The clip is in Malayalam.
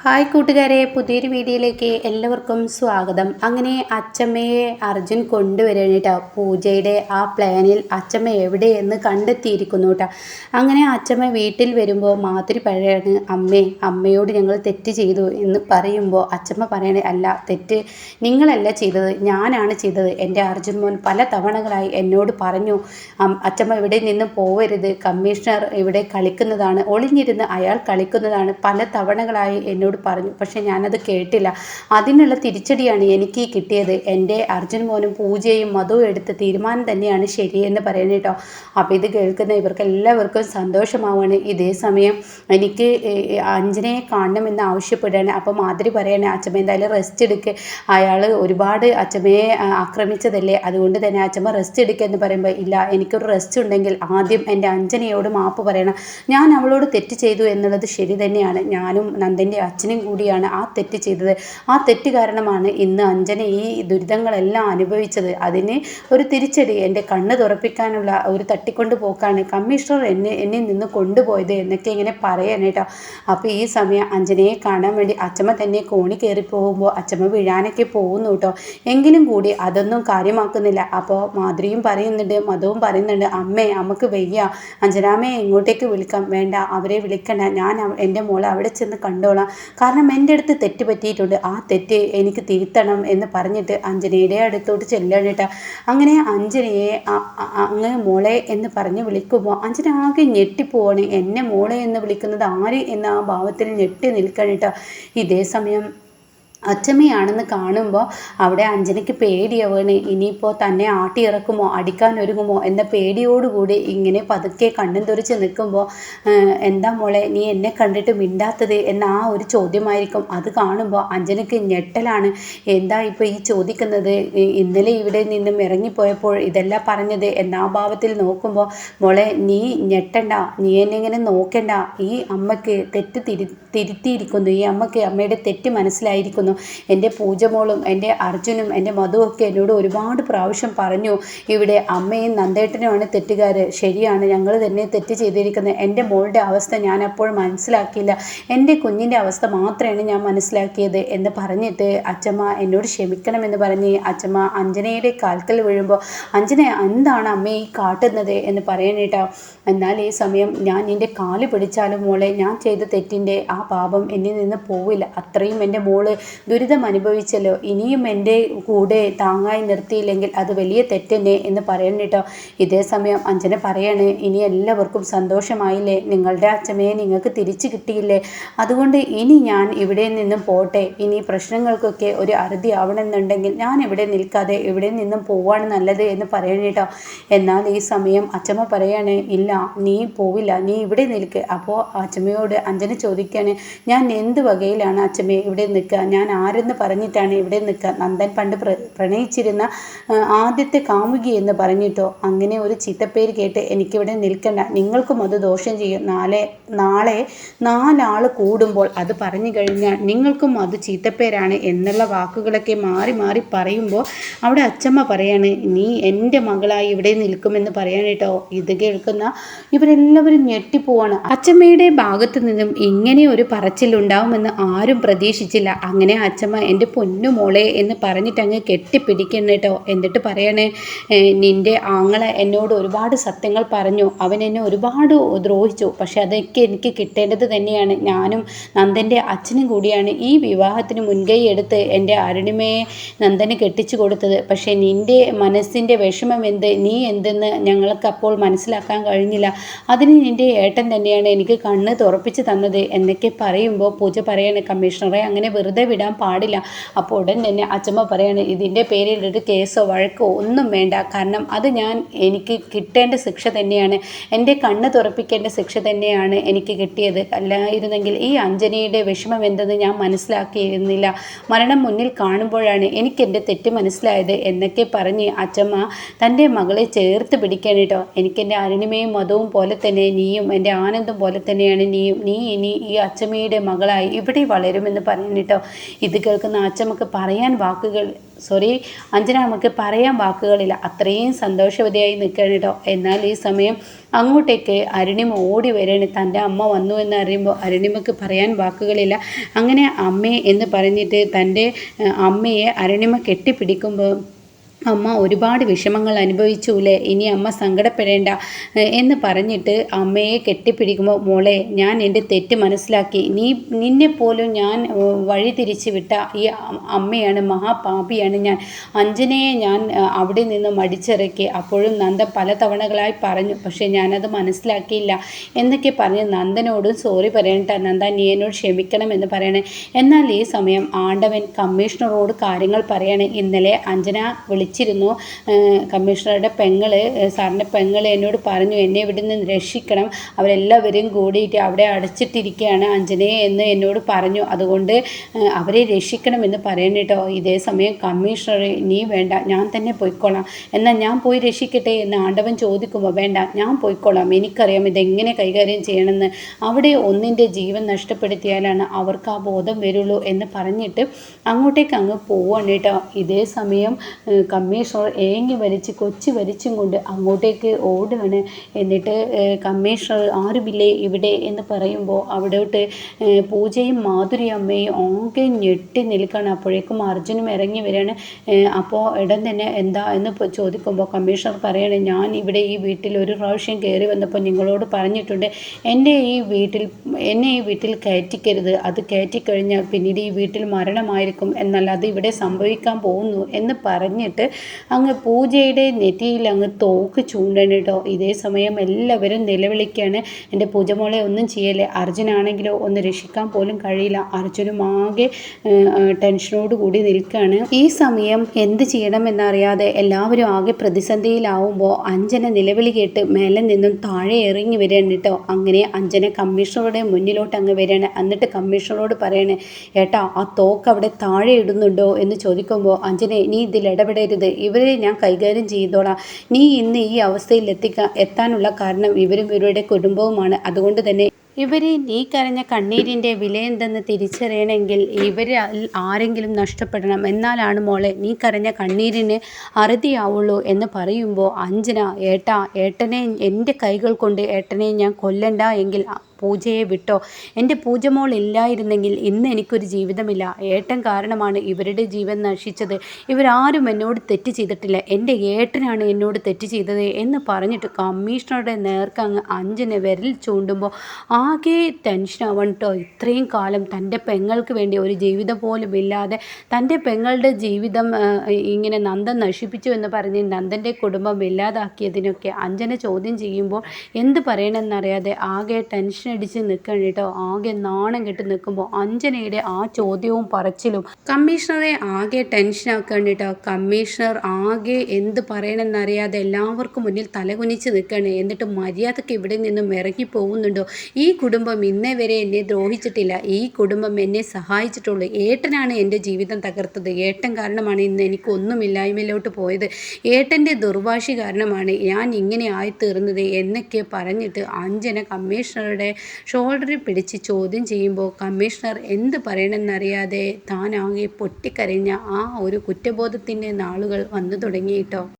ഹായ് കൂട്ടുകാരെ പുതിയൊരു വീഡിയോയിലേക്ക് എല്ലാവർക്കും സ്വാഗതം. അങ്ങനെ അച്ചമ്മയെ അർജുൻ കൊണ്ടുവരാൻ കേട്ടോ പൂജയുടെ ആ പ്ലാനിൽ അച്ചമ്മ എവിടെയെന്ന് കണ്ടെത്തിയിരിക്കുന്നു കേട്ടോ അങ്ങനെ അച്ചമ്മ വീട്ടിൽ വരുമ്പോൾ മാതിരി പഴയാണ് അമ്മേ അമ്മയോട് ഞങ്ങൾ തെറ്റ് ചെയ്തു എന്ന് പറയുമ്പോൾ അച്ചമ്മ പറയണേ അല്ല തെറ്റ് നിങ്ങളല്ല ചെയ്തത് ഞാനാണ് ചെയ്തത്. എന്റെ അർജുൻ മോൻ പല തവണകളായി എന്നോട് പറഞ്ഞു അച്ചമ്മ ഇവിടെ നിന്ന് പോവരുത്. കമ്മീഷണർ ഇവിടെ കളിക്കുന്നതാണ് ഒളിഞ്ഞിരുന്ന് അയാൾ കളിക്കുന്നതാണ്. പല തവണകളായി എന്നോട് പറഞ്ഞു. പക്ഷേ ഞാനത് കേട്ടില്ല. അതിനുള്ള തിരിച്ചടിയാണ് എനിക്ക് കിട്ടിയത്. എന്റെ അർജുൻ മോനും പൂജയും മധുവും എടുത്ത തീരുമാനം തന്നെയാണ് ശരിയെന്ന് പറയുന്നത് കേട്ടോ. അപ്പോൾ ഇത് കേൾക്കുന്ന ഇവർക്ക് എല്ലാവർക്കും സന്തോഷമാവാണ് ഇതേ സമയം എനിക്ക് അഞ്ജനയെ കാണണമെന്ന് ആവശ്യപ്പെടുകയാണ്. അപ്പോൾ മാതിരി പറയണേ അച്ഛമ്മ എന്തായാലും റെസ്റ്റ് എടുക്ക്. അയാൾ ഒരുപാട് അച്ഛമ്മയെ ആക്രമിച്ചതല്ലേ? അതുകൊണ്ട് തന്നെ അച്ഛമ്മ റെസ്റ്റ് എടുക്കുക എന്ന് പറയുമ്പോൾ ഇല്ല എനിക്കൊരു റെസ്റ്റ് ഉണ്ടെങ്കിൽ ആദ്യം എന്റെ അഞ്ജനയോട് മാപ്പ് പറയണം. ഞാൻ അവളോട് തെറ്റ് ചെയ്തു എന്നുള്ളത് ശരി തന്നെയാണ്. ഞാനും നന്ദന്റെ അച്ഛനും കൂടിയാണ് ആ തെറ്റ് ചെയ്തത്. ആ തെറ്റ് കാരണമാണ് ഇന്ന് അഞ്ജന ഈ ദുരിതങ്ങളെല്ലാം അനുഭവിച്ചത്. അതിന് ഒരു തിരിച്ചടി എന്റെ കണ്ണ് തുറപ്പിക്കാനുള്ള ഒരു തട്ടിക്കൊണ്ട് പോക്കാണ് കമ്മീഷണർ എന്നെ എന്നിൽ നിന്ന് കൊണ്ടുപോയത് എന്നൊക്കെ ഇങ്ങനെ പറയാൻ കേട്ടോ. അപ്പോൾ ഈ സമയം അഞ്ജനയെ കാണാൻ വേണ്ടി അച്ഛമ്മ തന്നെ കോണി കയറി പോകുമ്പോൾ അച്ഛമ്മ വീഴാനൊക്കെ പോകുന്നു കേട്ടോ. എങ്കിലും കൂടി അതൊന്നും കാര്യമാക്കുന്നില്ല. അപ്പോൾ മാധുരിയും പറയുന്നുണ്ട് മധുവും പറയുന്നുണ്ട് അമ്മേ നമുക്ക് വയ്യ. അഞ്ജനാമ്മയെ ഇങ്ങോട്ടേക്ക് വിളിക്കാം. വേണ്ട അവരെ വിളിക്കണ്ട. ഞാൻ എന്റെ മോളെ അവിടെ ചെന്ന് കണ്ടോളാം. കാരണം എന്റെ അടുത്ത് തെറ്റ് പറ്റിയിട്ടുണ്ട്. ആ തെറ്റ് എനിക്ക് തിരുത്തണം എന്ന് പറഞ്ഞിട്ട് അഞ്ജനയുടെ അടുത്തോട്ട് ചെല്ലണം കേട്ടോ. അങ്ങനെ അഞ്ജനയെ അങ്ങ് മോളെ എന്ന് പറഞ്ഞ് വിളിക്കുമ്പോൾ അഞ്ജന ആകെ ഞെട്ടിപ്പോവാണ്. എന്നെ മോളെ എന്ന് വിളിക്കുന്നത് ആര്? എന്ന ആ ഭാവത്തിൽ ഞെട്ടി നിൽക്കണം ഇതേ സമയം അച്ചമ്മയാണെന്ന് കാണുമ്പോൾ അവിടെ അഞ്ജനയ്ക്ക് പേടിയാവുകയാണ് ഇനിയിപ്പോൾ തന്നെ ആട്ടിയിറക്കുമോ അടിക്കാൻ ഒരുങ്ങുമോ എന്ന പേടിയോടുകൂടി ഇങ്ങനെ പതുക്കെ കണ്ണും തുറിച്ച് നിൽക്കുമ്പോൾ എന്താ മോളെ നീ എന്നെ കണ്ടിട്ട് മിണ്ടാത്തത് എന്ന ആ ഒരു ചോദ്യമായിരിക്കും. അത് കാണുമ്പോൾ അഞ്ജനയ്ക്ക് ഞെട്ടലാണ്. എന്താ ഇപ്പോൾ ഈ ചോദിക്കുന്നത്? ഇന്നലെ ഇവിടെ നിന്നും ഇറങ്ങിപ്പോയപ്പോൾ ഇതെല്ലാം പറഞ്ഞത് എന്നാ ഭാവത്തിൽ നോക്കുമ്പോൾ മോളെ നീ ഞെട്ടണ്ട നീ എന്നെ ഇങ്ങനെ നോക്കണ്ട. ഈ അമ്മയ്ക്ക് തെറ്റ് തിരി തിരുത്തിയിരിക്കുന്നു. ഈ അമ്മയ്ക്ക് അമ്മയുടെ തെറ്റ് മനസ്സിലായിരിക്കുന്നു. എന്റെ പൂജമോളും എന്റെ അർജുനും എന്റെ മധുവൊക്കെ എന്നോട് ഒരുപാട് പ്രാവശ്യം പറഞ്ഞു ഇവിടെ അമ്മയും നന്ദേട്ടനുമാണ് തെറ്റുകാർ ശരിയാണ് ഞങ്ങൾ തന്നെ തെറ്റ് ചെയ്തിരിക്കുന്നത് എന്റെ മോളുടെ അവസ്ഥ ഞാൻ അപ്പോൾ മനസ്സിലാക്കിയില്ല. എന്റെ കുഞ്ഞിന്റെ അവസ്ഥ മാത്രമാണ് ഞാൻ മനസ്സിലാക്കിയത്. എന്ന് പറഞ്ഞിട്ട് അച്ഛമ്മ എന്നോട് ക്ഷമിക്കണമെന്ന് പറഞ്ഞ് അച്ഛമ്മ അഞ്ജനയുടെ കാൽക്കൽ വീഴുമ്പോൾ അഞ്ജന എന്താണ് അമ്മ ഈ കാട്ടുന്നത്? എന്ന് പറയാനേട്ടാ എന്നാൽ ഈ സമയം ഞാൻ നിന്റെ കാൽ പിടിച്ചാലും മോളെ ഞാൻ ചെയ്ത തെറ്റിന്റെ ആ പാപം എന്നിൽ നിന്ന് പോവില്ല. അത്രയും എന്റെ മോൾ ദുരിതം അനുഭവിച്ചല്ലോ. ഇനിയും എന്റെ കൂടെ താങ്ങായി നിർത്തിയില്ലെങ്കിൽ അത് വലിയ തെറ്റന്നെ എന്ന് പറയണം കേട്ടോ. ഇതേ സമയം അഞ്ജന പറയണേ ഇനി എല്ലാവർക്കും സന്തോഷമായില്ലേ? നിങ്ങളുടെ അച്ഛമ്മയെ നിങ്ങൾക്ക് തിരിച്ചു കിട്ടിയില്ലേ? അതുകൊണ്ട് ഇനി ഞാൻ ഇവിടെ നിന്നും പോട്ടെ. ഇനി പ്രശ്നങ്ങൾക്കൊക്കെ ഒരു അറുതി ആവണമെന്നുണ്ടെങ്കിൽ ഞാൻ ഇവിടെ നിൽക്കാതെ ഇവിടെ നിന്നും പോവാണ് നല്ലത് എന്ന് പറയണം കേട്ടോ. എന്നാൽ ഈ സമയം അച്ഛമ്മ പറയാണ് ഇല്ല നീ പോവില്ല. നീ ഇവിടെ നിൽക്ക്. അപ്പോൾ അച്ഛമ്മയോട് അഞ്ജന ചോദിക്കാണ് ഞാൻ എന്ത് വകയിലാണ് അച്ഛമ്മയെ ഇവിടെ നിൽക്കുക? ഞാൻ ആരെന്ന് പറഞ്ഞിട്ടാണ് ഇവിടെ നിൽക്കുക. നന്ദൻ പണ്ട് പ്ര പ്രണയിച്ചിരുന്ന ആദ്യത്തെ കാമുകി എന്ന് പറഞ്ഞിട്ടോ? അങ്ങനെ ഒരു ചീത്തപ്പേര് കേട്ട് എനിക്കിവിടെ നിൽക്കണ്ട. നിങ്ങൾക്കും അത് ദോഷം ചെയ്യും. നാളെ നാളെ നാലാൾ കൂടുമ്പോൾ അത് പറഞ്ഞു കഴിഞ്ഞാൽ നിങ്ങൾക്കും അത് ചീത്തപ്പേരാണ് എന്നുള്ള വാക്കുകളൊക്കെ മാറി മാറി പറയുമ്പോൾ അവിടെ അച്ചമ്മ പറയാണ് നീ എന്റെ മകളായി ഇവിടെ നിൽക്കുമെന്ന് പറയാൻ കേട്ടോ. ഇത് കേൾക്കുന്ന ഇവരെല്ലാവരും ഞെട്ടിപ്പോവാണ്. അച്ചമ്മയുടെ ഭാഗത്തു നിന്നും ഇങ്ങനെ ഒരു പറച്ചിലുണ്ടാവുമെന്ന് ആരും പ്രതീക്ഷിച്ചില്ല. അങ്ങനെ അച്ചമ്മ എന്റെ പൊന്നു മോളെ എന്ന് പറഞ്ഞിട്ടങ്ങ് കെട്ടിപ്പിടിക്കണം കേട്ടോ. എന്നിട്ട് പറയണേ നിന്റെ ആങ്ങളെ എന്നോട് ഒരുപാട് സത്യങ്ങൾ പറഞ്ഞു. അവൻ എന്നെ ഒരുപാട് ദ്രോഹിച്ചു. പക്ഷെ അതൊക്കെ എനിക്ക് കിട്ടേണ്ടത് തന്നെയാണ്. ഞാനും നന്ദന്റെ അച്ഛനും കൂടിയാണ് ഈ വിവാഹത്തിന് മുൻകൈ എടുത്ത് എന്റെ അരുണിമയെ നന്ദന് കെട്ടിച്ചു കൊടുത്തത്. പക്ഷേ നിന്റെ മനസ്സിന്റെ വിഷമം എന്ത്? നീ എന്തെന്ന് ഞങ്ങൾക്ക് അപ്പോൾ മനസ്സിലാക്കാൻ കഴിഞ്ഞില്ല. അതിന് നിന്റെ ഏട്ടൻ തന്നെയാണ് എനിക്ക് കണ്ണ് തുറപ്പിച്ച് തന്നത് എന്നൊക്കെ പറയുമ്പോൾ പൂജ പറയാണ് കമ്മീഷണറെ അങ്ങനെ വെറുതെ വിടാൻ പാടില്ല. അപ്പോൾ ഉടൻ തന്നെ അച്ഛമ്മ പറയാണ് ഇതിന്റെ പേരിൽ ഒരു കേസോ വഴക്കോ ഒന്നും വേണ്ട. കാരണം അത് ഞാൻ എനിക്ക് കിട്ടേണ്ട ശിക്ഷ തന്നെയാണ്. എന്റെ കണ്ണ് തുറപ്പിക്കേണ്ട ശിക്ഷ തന്നെയാണ് എനിക്ക് കിട്ടിയത്. അല്ലായിരുന്നെങ്കിൽ ഈ അഞ്ജനയുടെ വിഷമം എന്തെന്ന് ഞാൻ മനസ്സിലാക്കിയിരുന്നില്ല. മരണം മുന്നിൽ കാണുമ്പോഴാണ് എനിക്ക് എന്റെ തെറ്റ് മനസ്സിലായത് എന്നൊക്കെ പറഞ്ഞ് അച്ചമ്മ തന്റെ മകളെ ചേർത്ത് പിടിക്കാൻ കേട്ടോ. എനിക്ക് എന്റെ അരുണിമയും മതവും പോലെ തന്നെ നീയും എന്റെ ആനന്ദം പോലെ തന്നെയാണ് നീയും. നീ ഇനി ഈ അച്ചമ്മയുടെ മകളായി ഇവിടെ വളരുമെന്ന് പറഞ്ഞു കേട്ടോ. ഇത് കേൾക്കുന്ന അച്ഛമ്മക്ക് പറയാൻ വാക്കുകൾ സോറി അഞ്ജന നമുക്ക് പറയാൻ വാക്കുകളില്ല. അത്രയും സന്തോഷവതിയായി നിൽക്കുകയാണ് കേട്ടോ. എന്നാൽ ഈ സമയം അങ്ങോട്ടേക്ക് അരുണിമ ഓടി വരികയാണ്. തന്റെ അമ്മ വന്നു എന്ന് അറിയുമ്പോൾ അരുണിമക്ക് പറയാൻ വാക്കുകളില്ല. അങ്ങനെ അമ്മേ എന്ന് പറഞ്ഞിട്ട് തന്റെ അമ്മയെ അരുണിമ കെട്ടിപ്പിടിക്കുമ്പോൾ അമ്മ ഒരുപാട് വിഷമങ്ങൾ അനുഭവിച്ചൂലേ ഇനി അമ്മ സങ്കടപ്പെടേണ്ട. എന്ന് പറഞ്ഞിട്ട് അമ്മയെ കെട്ടിപ്പിടിക്കുമ്പോൾ മോളെ ഞാൻ എന്റെ തെറ്റ് മനസ്സിലാക്കി. നീ നിന്നെ പോലും ഞാൻ വഴി തിരിച്ചു വിട്ട ഈ അമ്മയാണ് മഹാപാപിയാണ് ഞാൻ. അഞ്ജനയെ ഞാൻ അവിടെ നിന്ന് മടിച്ചിറക്കി. അപ്പോഴും നന്ദ പല തവണകളായി പറഞ്ഞു പക്ഷേ ഞാനത് മനസ്സിലാക്കിയില്ല. എന്നൊക്കെ പറഞ്ഞ് നന്ദനോടും സോറി പറയണ്ട നന്ദ നീ എന്നോട് ക്ഷമിക്കണം എന്ന് പറയണേ. എന്നാൽ ഈ സമയം ആണ്ടവൻ കമ്മീഷണറോട് കാര്യങ്ങൾ പറയണേ. ഇന്നലെ അഞ്ജന വിളിച്ച് വിളിച്ചിരുന്നു. കമ്മീഷണറുടെ പെങ്ങൾ സാറിന്റെ പെങ്ങൾ എന്നോട് പറഞ്ഞു എന്നെ ഇവിടെ നിന്ന് രക്ഷിക്കണം. അവരെല്ലാവരും കൂടിയിട്ട് അവിടെ അടച്ചിട്ടിരിക്കുകയാണ് അഞ്ജനയെ എന്ന് എന്നോട് പറഞ്ഞു. അതുകൊണ്ട് അവരെ രക്ഷിക്കണമെന്ന് പറയണം കേട്ടോ. ഇതേ സമയം കമ്മീഷണർ നീ വേണ്ട ഞാൻ തന്നെ പോയിക്കോളാം. എന്നാൽ ഞാൻ പോയി രക്ഷിക്കട്ടെ എന്ന് ആണ്ടവൻ ചോദിക്കുമ്പോൾ വേണ്ട ഞാൻ പോയിക്കോളാം. എനിക്കറിയാം ഇതെങ്ങനെ കൈകാര്യം ചെയ്യണമെന്ന്. അവിടെ ഒന്നിന്റെ ജീവൻ നഷ്ടപ്പെടുത്തിയാലാണ് അവർക്ക് ആ ബോധം വരുള്ളൂ എന്ന് പറഞ്ഞിട്ട് അങ്ങോട്ടേക്ക് അങ്ങ് പോവാണ് കേട്ടോ. ഇതേ സമയം കമ്മീഷണർ ഏങ്ങി വലിച്ച് കൊച്ചി വലിച്ചും കൊണ്ട് അങ്ങോട്ടേക്ക് ഓടുകയാണ് എന്നിട്ട് കമ്മീഷണർ ആരുമില്ലേ ഇവിടെ എന്ന് പറയുമ്പോൾ അവിടോട്ട് പൂജയും മാധുരി അമ്മയും ആകെ ഞെട്ടി നിൽക്കുകയാണ് അപ്പോഴേക്കും അർജുനും ഇറങ്ങി വരികയാണ് അപ്പോൾ ഇടം തന്നെ എന്താ എന്ന് ചോദിക്കുമ്പോൾ കമ്മീഷണർ പറയണേ ഞാൻ ഇവിടെ ഈ വീട്ടിൽ ഒരു പ്രാവശ്യം കയറി വന്നപ്പോൾ നിങ്ങളോട് പറഞ്ഞിട്ടുണ്ട്. എന്റെ ഈ വീട്ടിൽ എന്നെ ഈ വീട്ടിൽ കയറ്റിക്കരുത്. അത് കയറ്റിക്കഴിഞ്ഞാൽ പിന്നീട് ഈ വീട്ടിൽ മരണമായിരിക്കും. എന്നല്ല അത് ഇവിടെ സംഭവിക്കാൻ പോകുന്നു എന്ന് പറഞ്ഞിട്ട് അങ്ങ് പൂജയുടെ നെറ്റിയിൽ അങ്ങ് തോക്ക് ചൂണ്ടണം കേട്ടോ. ഇതേ സമയം എല്ലാവരും നിലവിളിക്കുകയാണ് എന്റെ പൂജമോളെ ഒന്നും ചെയ്യല്ലേ. അർജുനാണെങ്കിലോ ഒന്ന് രക്ഷിക്കാൻ പോലും കഴിയില്ല. അർജുനും ആകെ ടെൻഷനോട് കൂടി നിൽക്കുകയാണ് ഈ സമയം എന്ത് ചെയ്യണമെന്നറിയാതെ എല്ലാവരും ആകെ പ്രതിസന്ധിയിലാവുമ്പോൾ അഞ്ജന നിലവിളി കേട്ട് മേലെ നിന്നും താഴെ ഇറങ്ങി വരികയാണ് കേട്ടോ. അങ്ങനെ അഞ്ജന കമ്മീഷണറുടെ മുന്നിലോട്ട് അങ്ങ് വരികയാണ്. എന്നിട്ട് കമ്മീഷണറോട് പറയണേ ഏട്ടാ ആ തോക്ക് അവിടെ താഴെ ഇടുന്നുണ്ടോ? എന്ന് ചോദിക്കുമ്പോൾ അഞ്ജനെ നീ ഇതിൽ ഇടപെടരുത്. ഇവരെ ഞാൻ കൈകാര്യം ചെയ്തോളാം. നീ ഇന്ന് ഈ അവസ്ഥയിൽ എത്തിക്കാൻ എത്താനുള്ള കാരണം ഇവരും ഇവരുടെ കുടുംബവുമാണ്. അതുകൊണ്ട് തന്നെ ഇവരെ നീ കരഞ്ഞ കണ്ണീരിന്റെ വിലയെന്തെന്ന് തിരിച്ചറിയണമെങ്കിൽ ഇവർ ആരെങ്കിലും നഷ്ടപ്പെടണം. എന്നാലാണ് മോളെ നീ കരഞ്ഞ കണ്ണീരിന് അറുതിയാവുള്ളൂ എന്ന് പറയുമ്പോൾ അഞ്ജന ഏട്ടാ ഏട്ടനെ എന്റെ കൈകൾ കൊണ്ട് ഏട്ടനെ ഞാൻ കൊല്ലണ്ട എങ്കിൽ പൂജയെ വിട്ടോ? എന്റെ പൂജമോൾ ഇല്ലായിരുന്നെങ്കിൽ ഇന്ന് എനിക്കൊരു ജീവിതമില്ല. ഏട്ടൻ കാരണമാണ് ഇവരുടെ ജീവൻ നശിച്ചത്. ഇവരാരും എന്നോട് തെറ്റ് ചെയ്തിട്ടില്ല. എന്റെ ഏട്ടനാണ് എന്നോട് തെറ്റ് ചെയ്തത് എന്ന് പറഞ്ഞിട്ട് കമ്മീഷണറുടെ നേർക്ക് അങ്ങ് അഞ്ചിനെ വിരൽ ചൂണ്ടുമ്പോൾ ആകെ ടെൻഷനാവണം കേട്ടോ ഇത്രയും കാലം തന്റെ പെങ്ങൾക്ക് വേണ്ടി ഒരു ജീവിതം പോലും ഇല്ലാതെ തന്റെ പെങ്ങളുടെ ജീവിതം ഇങ്ങനെ നന്ദൻ നശിപ്പിച്ചു എന്ന് പറഞ്ഞ് നന്ദന്റെ കുടുംബം ഇല്ലാതാക്കിയതിനൊക്കെ അഞ്ജന ചോദ്യം ചെയ്യുമ്പോൾ എന്ത് പറയണമെന്നറിയാതെ ആകെ ടെൻഷൻ ടെൻഷനടിച്ച് നിൽക്കണം കേട്ടോ. ആകെ നാണം കെട്ട് നിൽക്കുമ്പോൾ അഞ്ജനയുടെ ആ ചോദ്യവും പറച്ചിലും കമ്മീഷണറെ ആകെ ടെൻഷൻ ടെൻഷനാക്കണം കേട്ടോ. കമ്മീഷണർ ആകെ എന്ത് പറയണമെന്നറിയാതെ എല്ലാവർക്കും മുന്നിൽ തലകുനിച്ച് നിൽക്കുകയാണ്. എന്നിട്ട് മര്യാദയ്ക്ക് ഇവിടെ നിന്നും ഇറങ്ങി പോകുന്നുണ്ടോ? ഈ കുടുംബം ഇന്നേ വരെ എന്നെ ദ്രോഹിച്ചിട്ടില്ല. ഈ കുടുംബം എന്നെ സഹായിച്ചിട്ടുള്ളൂ. ഏട്ടനാണ് എന്റെ ജീവിതം തകർത്തത്. ഏട്ടൻ കാരണമാണ് ഇന്ന് എനിക്ക് ഒന്നുമില്ലായ്മയിലോട്ട് പോയത്. ഏട്ടന്റെ ദുർവാശി കാരണമാണ് ഞാൻ ഇങ്ങനെ ആയിത്തീർന്നത് എന്നൊക്കെ പറഞ്ഞിട്ട് അഞ്ജന കമ്മീഷണറുടെ ഷോൾഡറിൽ പിടിച്ച് ചോദ്യം ചെയ്യുമ്പോൾ കമ്മീഷണർ എന്ത് പറയണമെന്നറിയാതെ താനാകെ പൊട്ടിക്കരഞ്ഞ ആ ഒരു കുറ്റബോധത്തിന്റെ നാളുകൾ വന്നു തുടങ്ങിയിട്ടോ